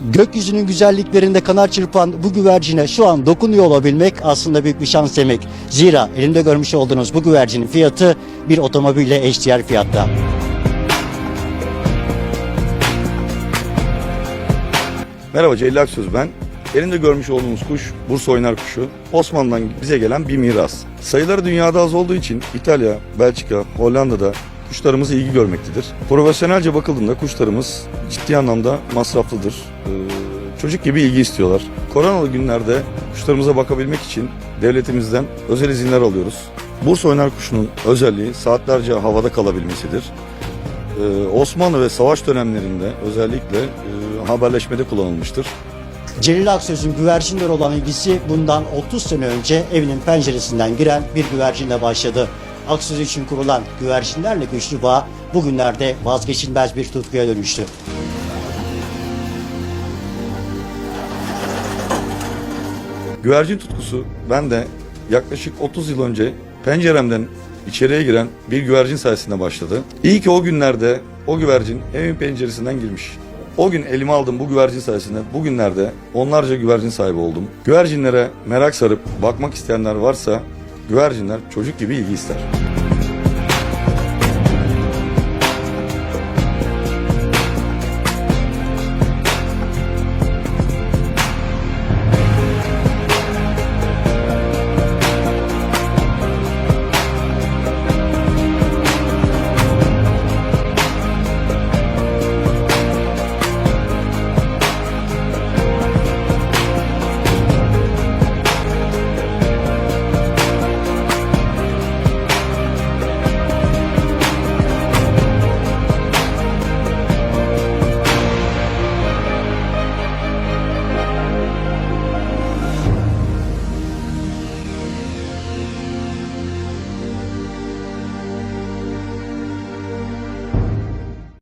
Gökyüzünün güzelliklerinde kanat çırpan bu güvercine şu an dokunuyor olabilmek aslında büyük bir şans demek. Zira elimde görmüş olduğunuz bu güvercinin fiyatı bir otomobille eşdeğer fiyatta. Merhaba Celil Aksöz ben. Elimde görmüş olduğunuz kuş Bursa oynar kuşu. Osmanlı'dan bize gelen bir miras. Sayıları dünyada az olduğu için İtalya, Belçika, Hollanda'da kuşlarımız ilgi görmektedir. Profesyonelce bakıldığında kuşlarımız ciddi anlamda masraflıdır. Ee, çocuk gibi ilgi istiyorlar. Koronalı günlerde kuşlarımıza bakabilmek için devletimizden özel izinler alıyoruz. Bursa oynar kuşunun özelliği saatlerce havada kalabilmesidir. Ee, Osmanlı ve savaş dönemlerinde özellikle e, haberleşmede kullanılmıştır. Celil Aksöz'ün güvercinlere olan ilgisi bundan 30 sene önce evinin penceresinden giren bir güvercinle başladı. Aksöz için kurulan güvercinlerle güçlü bağ bugünlerde vazgeçilmez bir tutkuya dönüştü. Güvercin tutkusu ben de yaklaşık 30 yıl önce penceremden içeriye giren bir güvercin sayesinde başladı. İyi ki o günlerde o güvercin evin penceresinden girmiş. O gün elime aldım bu güvercin sayesinde bugünlerde onlarca güvercin sahibi oldum. Güvercinlere merak sarıp bakmak isteyenler varsa güvercinler çocuk gibi ilgi ister.